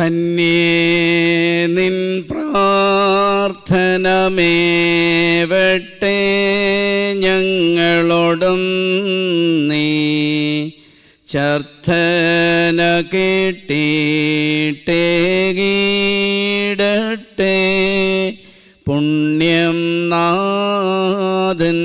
ധന്യേ നിൻ പ്രാർത്ഥനമേവട്ടെ ഞങ്ങളോടും നീ ചർത്തന കേട്ടിട്ടേകീടട്ടെ പുണ്യം നാഥൻ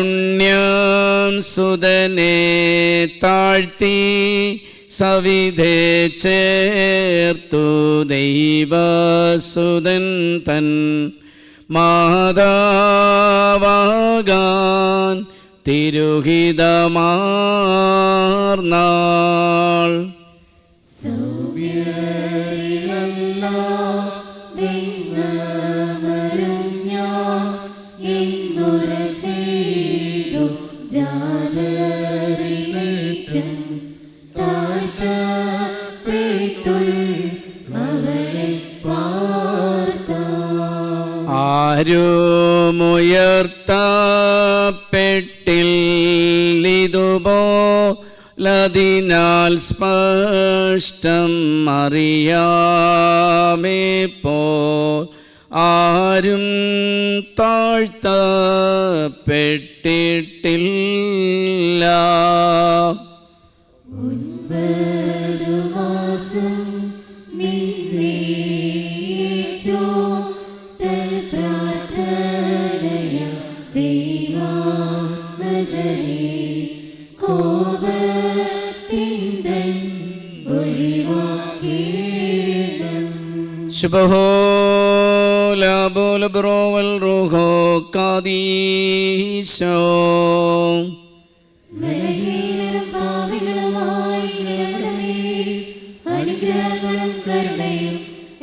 തൃക്കാരുണ്യം സുതനെ താഴ്ത്തി സവിധേ ചേർത്തു ദൈവസുതൻ തൻ മാതാവാകാൻ No. സ്പഷ്ടം പോ ആരും താഴ്ത്തപ്പെട്ടിട്ടില്ല. അനുഗ്രഹങ്ങളും കരുണയും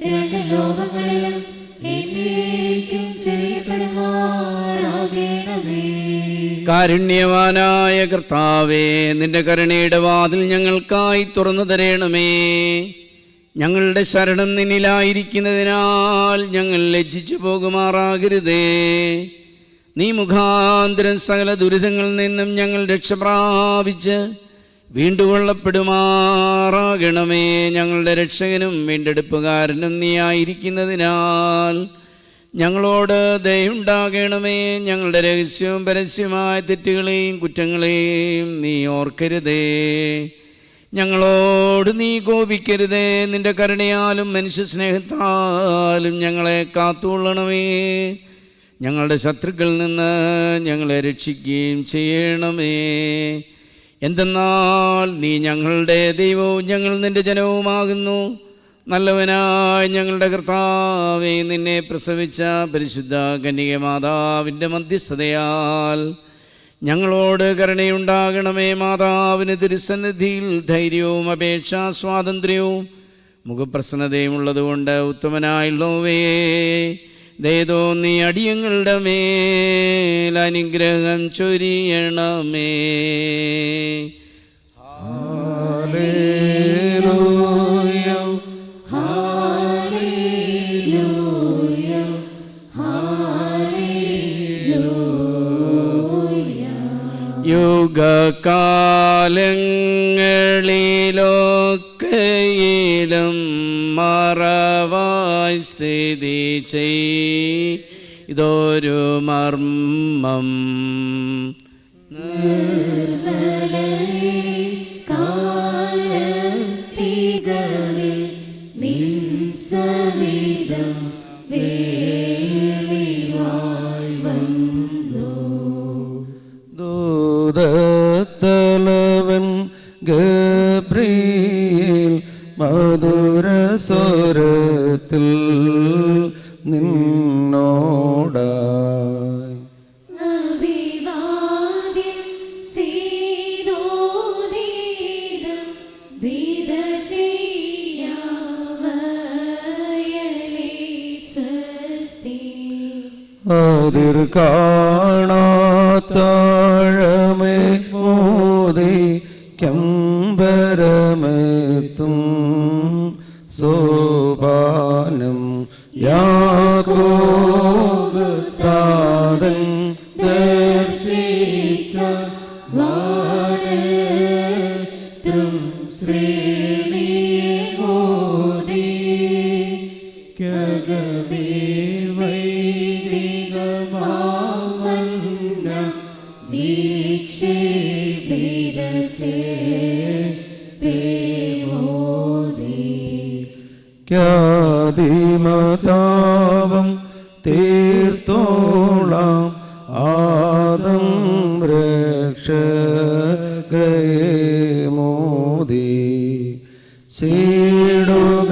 രണ്ട് ലോകങ്ങളിലും എന്നേക്കും ചെയ്യപ്പെടുമാറാകണമേ. കാരുണ്യവാനായ കർത്താവേ നിന്റെ കരുണയുടെ വാതിൽ ഞങ്ങൾക്കായി തുറന്നു തരേണമേ. ഞങ്ങളുടെ ശരണം നിന്നിലായിരിക്കുന്നതിനാൽ ഞങ്ങൾ ലജ്ജിച്ചു പോകുമാറാകരുതേ. നീ മുഖാന്തരം സകല ദുരിതങ്ങളിൽ നിന്നും ഞങ്ങൾ രക്ഷപ്രാപിച്ച് വീണ്ടുകൊള്ളപ്പെടുമാറാകണമേ. ഞങ്ങളുടെ രക്ഷകനും വീണ്ടെടുപ്പുകാരനും നീ ആയിരിക്കുന്നതിനാൽ ഞങ്ങളോട് ദയുണ്ടാകണമേ. ഞങ്ങളുടെ രഹസ്യവും പരസ്യമായ തെറ്റുകളെയും കുറ്റങ്ങളെയും നീ ഓർക്കരുതേ. ഞങ്ങളോട് നീ കോപിക്കരുതേ. നിന്റെ കരുണയാലും മനുഷ്യ സ്നേഹത്താലും ഞങ്ങളെ കാത്തുകൊള്ളണമേ. ഞങ്ങളുടെ ശത്രുക്കളിൽ നിന്ന് ഞങ്ങളെ രക്ഷിക്കുകയും ചെയ്യണമേ. എന്തെന്നാൽ നീ ഞങ്ങളുടെ ദൈവവും ഞങ്ങൾ നിന്റെ ജനവുമാകുന്നു. നല്ലവനായ ഞങ്ങളുടെ കർത്താവേ നിന്നെ പ്രസവിച്ച പരിശുദ്ധ കന്യക മാതാവിന്റെ മധ്യസ്ഥതയാൽ ഞങ്ങളോട് കരുണയുണ്ടാകണമേ മാതാവിന് തിരുസന്നിധിയിൽ ധൈര്യവും അപേക്ഷാ സ്വാതന്ത്ര്യവും. മുഖപ്രസന്നതയും ഉള്ളതുകൊണ്ട് ഉത്തമനായുള്ളവേ ദയതോ നീ അടിയങ്ങളുടെ മേൽ അനുഗ്രഹം ചൊരിയണമേ. യുഗകാലങ്ങളിലൊക്കെയിലും മറവായി സ്ഥിതി ചെയ് ഇതൊരു മർമ്മം. അതിർ കാണാത്താഴമേ മോദി കമ്പരമെത്തും സോപാനം യാക്കോബ് താതൻ ദർശിച്ച വാനത്തും ശ്രീണീ ಕೇಳುಗ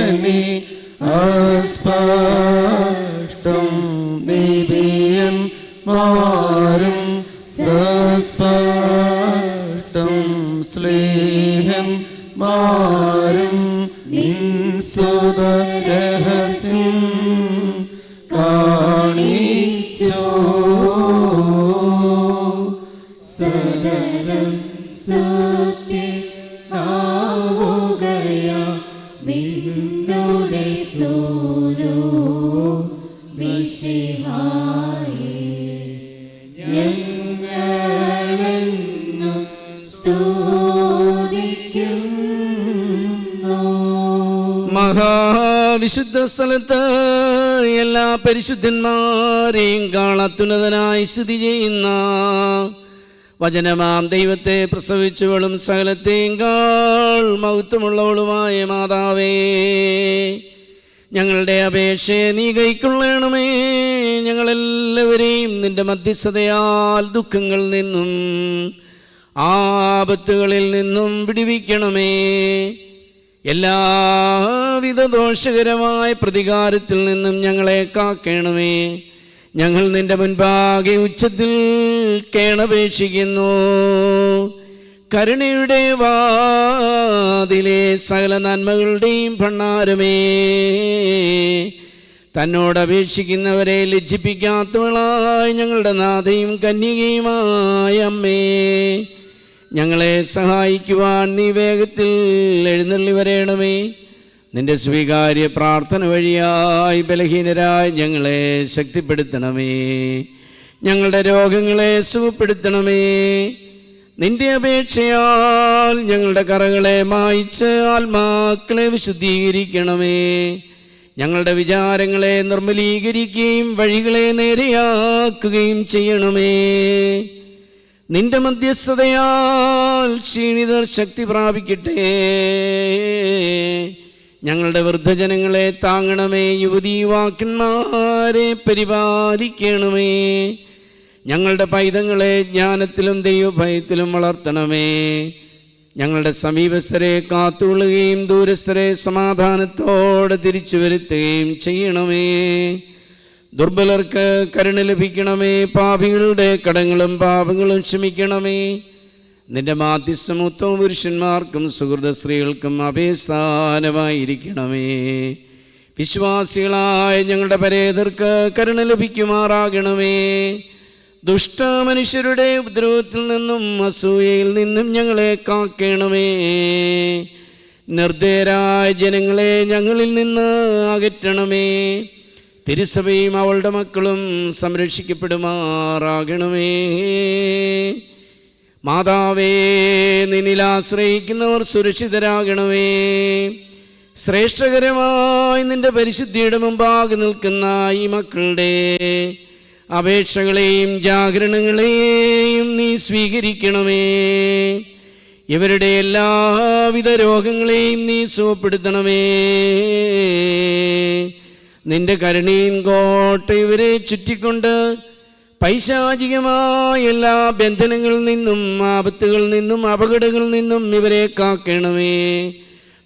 സ്ലേഹൻ നിൻ നിൻസുതരഹസ്യം മഹാവിശുദ്ധ സ്ഥലത്ത് എല്ലാ പരിശുദ്ധന്മാരെയും കാണത്തുന്നതനായി സ്ഥിതി ചെയ്യുന്ന വചനമാം ദൈവത്തെ പ്രസവിച്ചവളും സകലത്തെയും കാൾ മഹത്വമുള്ളവളുമായ മാതാവേ ഞങ്ങളുടെ അപേക്ഷയെ നീ കൈക്കൊള്ളണമേ. ഞങ്ങളെല്ലാവരെയും നിന്റെ മധ്യസ്ഥതയാൽ ദുഃഖങ്ങളിൽ നിന്നും ആപത്തുകളിൽ നിന്നും വിടുവിക്കണമേ. എല്ലാവിധ ദോഷകരമായ പ്രതികാരത്തിൽ നിന്നും ഞങ്ങളെ കാക്കണമേ. ഞങ്ങൾ നിന്റെ മുൻപാകെ ഉച്ചത്തിൽ കേണപേക്ഷിക്കുന്നു. കരുണയുടെ വാതിലെ സകല നന്മകളുടെയും ഭണ്ണാരമേ തന്നോട് അപേക്ഷിക്കുന്നവരെ ലജ്ജിപ്പിക്കാത്തവളായി ഞങ്ങളുടെ നാഥയും കന്യകയുമായ അമ്മേ. ഞങ്ങളെ സഹായിക്കുവാൻ നീ വേഗത്തിൽ എഴുന്നള്ളി വരേണമേ. നിന്റെ സ്വീകാര്യ പ്രാർത്ഥന വഴിയായി ബലഹീനരായി ഞങ്ങളെ ശക്തിപ്പെടുത്തണമേ. ഞങ്ങളുടെ രോഗങ്ങളെ സുഖപ്പെടുത്തണമേ. നിന്റെ അപേക്ഷയാൽ ഞങ്ങളുടെ കറകളെ മായിച്ച് ആത്മാക്കളെ വിശുദ്ധീകരിക്കണമേ. ഞങ്ങളുടെ വിചാരങ്ങളെ നിർമ്മലീകരിക്കുകയും വഴികളെ നേരെയാക്കുകയും ചെയ്യണമേ. നിന്റെ മധ്യസ്ഥതയാൽ ക്ഷീണിതർ ശക്തി പ്രാപിക്കട്ടെ. ഞങ്ങളുടെ വൃദ്ധജനങ്ങളെ താങ്ങണമേ യുവതി പരിപാലിക്കണമേ. ഞങ്ങളുടെ പൈതങ്ങളെ ജ്ഞാനത്തിലും ദൈവഭയത്തിലും വളർത്തണമേ. ഞങ്ങളുടെ സമീപസ്ഥരെ കാത്തുകൊള്ളുകയും ദൂരസ്ഥരെ സമാധാനത്തോടെ തിരിച്ചു വരുത്തുകയും ചെയ്യണമേ. ദുർബലർക്ക് കരുണ ലഭിക്കണമേ പാപികളുടെ കടങ്ങളും പാപങ്ങളും ക്ഷമിക്കണമേ. നിന്റെ മാധ്യസ്ഥമുത്തവും പുരുഷന്മാർക്കും സുഹൃത സ്ത്രീകൾക്കും അഭയസ്ഥാനമായിരിക്കണമേ വിശ്വാസികളായ ഞങ്ങളുടെ പരേതർക്ക് കരുണ ലഭിക്കുമാറാകണമേ. ദുഷ്ടമനുഷ്യരുടെ ഉപദ്രവത്തിൽ നിന്നും അസൂയയിൽ നിന്നും ഞങ്ങളെ കാക്കണമേ. നിർദ്ദയരായ ജനങ്ങളെ ഞങ്ങളിൽ നിന്ന് അകറ്റണമേ. തിരുസഭയും അവളുടെ മക്കളും സംരക്ഷിക്കപ്പെടുമാറാകണമേ. മാതാവേ നിന്നിൽ ആശ്രയിക്കുന്നവർ സുരക്ഷിതരാകണമേ. ശ്രേഷ്ഠകരമായി നിന്റെ പരിശുദ്ധിയുടെ മുമ്പാകെ നിൽക്കുന്ന ഈ മക്കളുടെ അപേക്ഷകളെയും ജാഗരണങ്ങളെയും നീ സ്വീകരിക്കണമേ. ഇവരുടെ എല്ലാവിധ രോഗങ്ങളെയും നീ സുഖപ്പെടുത്തണമേ. നിന്റെ കരുണീൻ കോട്ട ഇവരെ ചുറ്റിക്കൊണ്ട് പൈശാചികമായ എല്ലാ ബന്ധനങ്ങളിൽ നിന്നും ആപത്തുകളിൽ നിന്നും അപകടങ്ങളിൽ നിന്നും ഇവരെ കാക്കണമേ.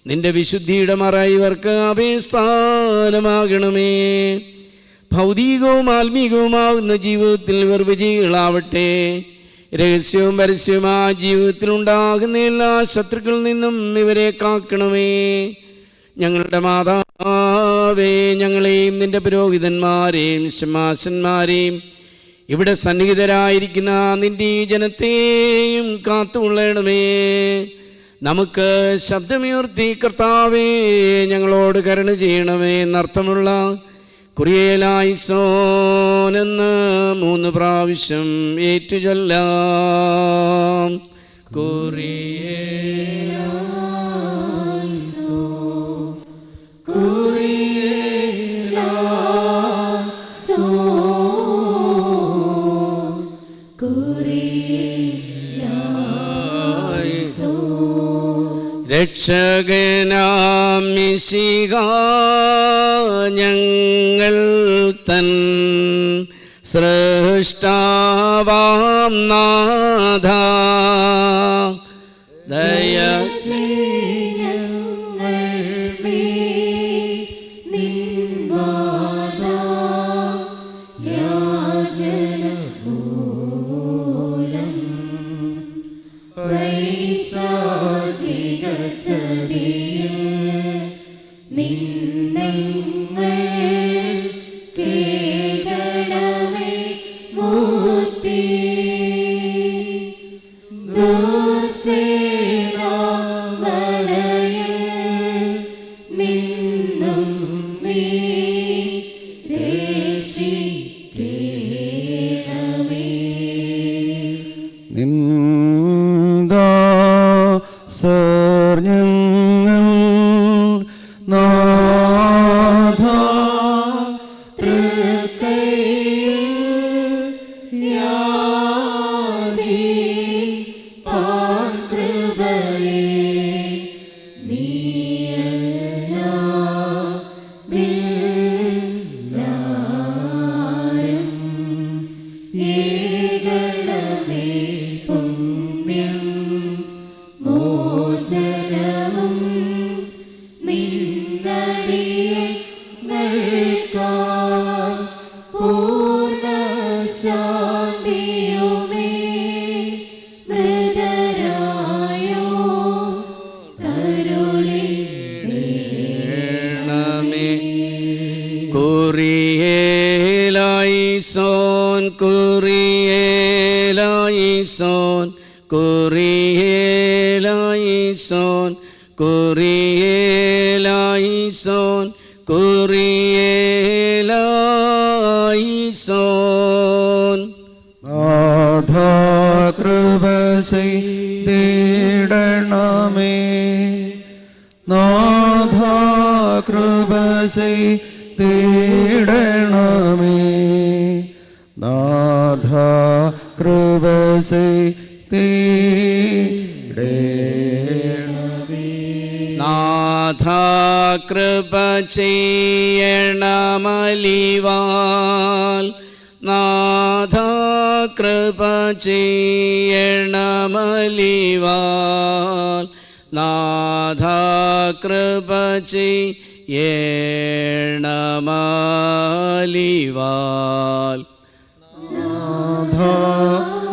നിന്റെ വിശുദ്ധിയുടെ മറ ഇവർക്ക് അഭയസ്ഥാനമാകണമേ ഭൗതികവും ആത്മീകവുമാവുന്ന ജീവിതത്തിൽ ഇവർ വിജയികളാവട്ടെ. രഹസ്യവും പരസ്യവുമായ ജീവിതത്തിൽ ഉണ്ടാകുന്ന എല്ലാ ശത്രുക്കളിൽ നിന്നും ഇവരെ കാക്കണമേ. ഞങ്ങളുടെ മാതാവേ ഞങ്ങളെയും നിന്റെ പുരോഹിതന്മാരെയും ശമാശന്മാരെയും ഇവിടെ സന്നിഹിതരായിരിക്കുന്ന നിന്റെ ഈ ജനത്തെയും കാത്തുകൊള്ളണമേ. നമുക്ക് ശബ്ദമുയർത്തി കർത്താവേ ഞങ്ങളോട് കരുണ ചെയ്യണമേ എന്നർത്ഥമുള്ള കുറിയേലായി സോനെന്ന് മൂന്ന് പ്രാവശ്യം ഏറ്റുചൊല്ലാം. കുറിയേ രക്ഷകനാം മിശിക ഞങ്ങൾ തൻ സൃഷ്ടാവാം നാഥ. കുറിയേലായിസോൻ കുറിയേലായിസോൻ കുറിയേലായിസോൻ കുറിയേലായിസോൻ നാഥ കൃപ ചെയ്തിടണമേ നാഥ കൃപ ചെയ്തിടണമേ നാഥ കൃപ ചെയ്തിടണമേ നാഥ കൃപ ചെയ്യണമലിവാൽ. നാഥ കൃപ ചെയ്യണമലിവാൽ. നാഥ കൃപ ചെയ്യണമലിവാൽ. നാഥ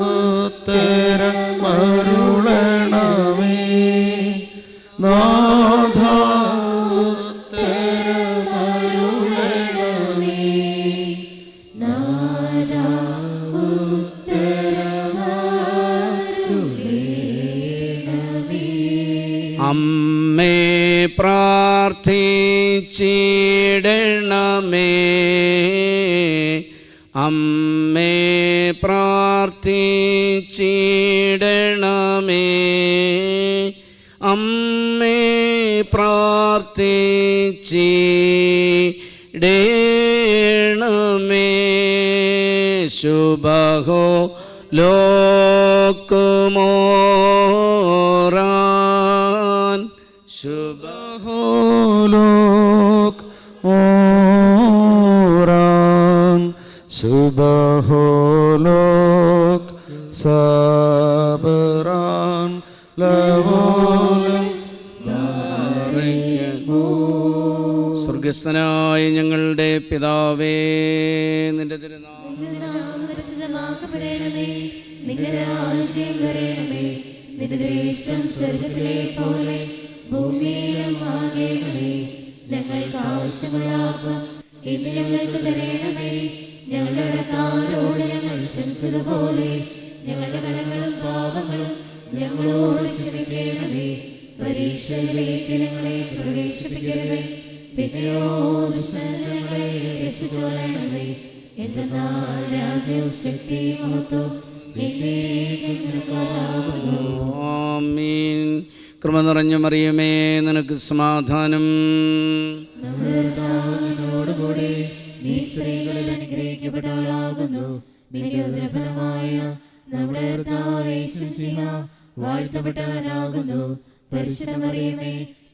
ഉത്തരമരുളണമേ പ്രാർത്ഥിച്ചിടണമേ ശുഭഹോ ലോക്കുമോറാൻ ശുഭഹോ ലോക് ഓറാൻ സുബഹോലോക് സബറാൻ. ലവോലം സ്വർഗസ്ഥനായ ഞങ്ങളുടെ പിതാവേ നിന്റെ പോലെ ഭൂമിയിലും ഞങ്ങളുടെ ഞങ്ങളുടെ ഞങ്ങളോട് ക്ഷമിക്കണമേ. പരീക്ഷയിലേക്ക് ഞങ്ങളെ പ്രവേശിപ്പിക്കരുതേ. പിന്നെയോ എന്തെന്നാൽ രാജ്യവും ശക്തിയും കൃപ നിറഞ്ഞ മറിയമേ നിനക്ക് സമാധാനം. നീ സ്ത്രീകളിൽ അനുഗ്രഹിക്കപ്പെട്ടവളാകുന്നു. നിന്റെ ഉദരഫലമായ നമ്മുടെ വാഴ്ത്തപ്പെട്ടവനാകുന്നു.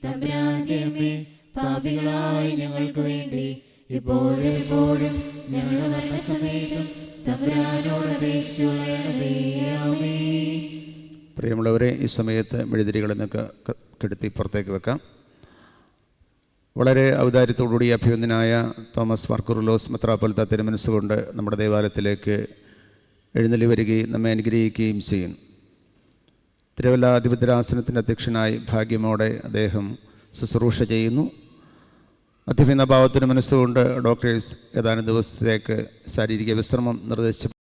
തമ്പുരാന്റെ അമ്മേ പാപികളായി ഞങ്ങൾക്ക് വേണ്ടി ഇപ്പോഴും എപ്പോഴും ഞങ്ങളുടെ മരണസമയത്തും ആമേൻ. പ്രിയമുള്ളവരെ ഈ സമയത്ത് മെഴുതിരികളിൽ നിന്നൊക്കെ കെടുത്തി പുറത്തേക്ക് വെക്കാം. വളരെ ഔദാര്യത്തോടുകൂടി അഭ്യന്തനായ തോമസ് മാർക്കുറുലോസ് മെത്രാപ്പൊലത്ത തിരുമനസ്സുകൊണ്ട് നമ്മുടെ ദേവാലയത്തിലേക്ക് എഴുന്നള്ളി വരികയും നമ്മെ അനുഗ്രഹിക്കുകയും ചെയ്യും. തിരുവല്ല അധിപതിരാസനത്തിന്റെ അധ്യക്ഷനായി ഭാഗ്യമോടെ അദ്ദേഹം ശുശ്രൂഷ ചെയ്യുന്നു. അത്യഭിന്ന ഭാവത്തിന് മനസ്സുകൊണ്ട് ഡോക്ടേഴ്സ് ഏതാനും ദിവസത്തേക്ക് ശാരീരിക വിശ്രമം നിർദ്ദേശിച്ചു.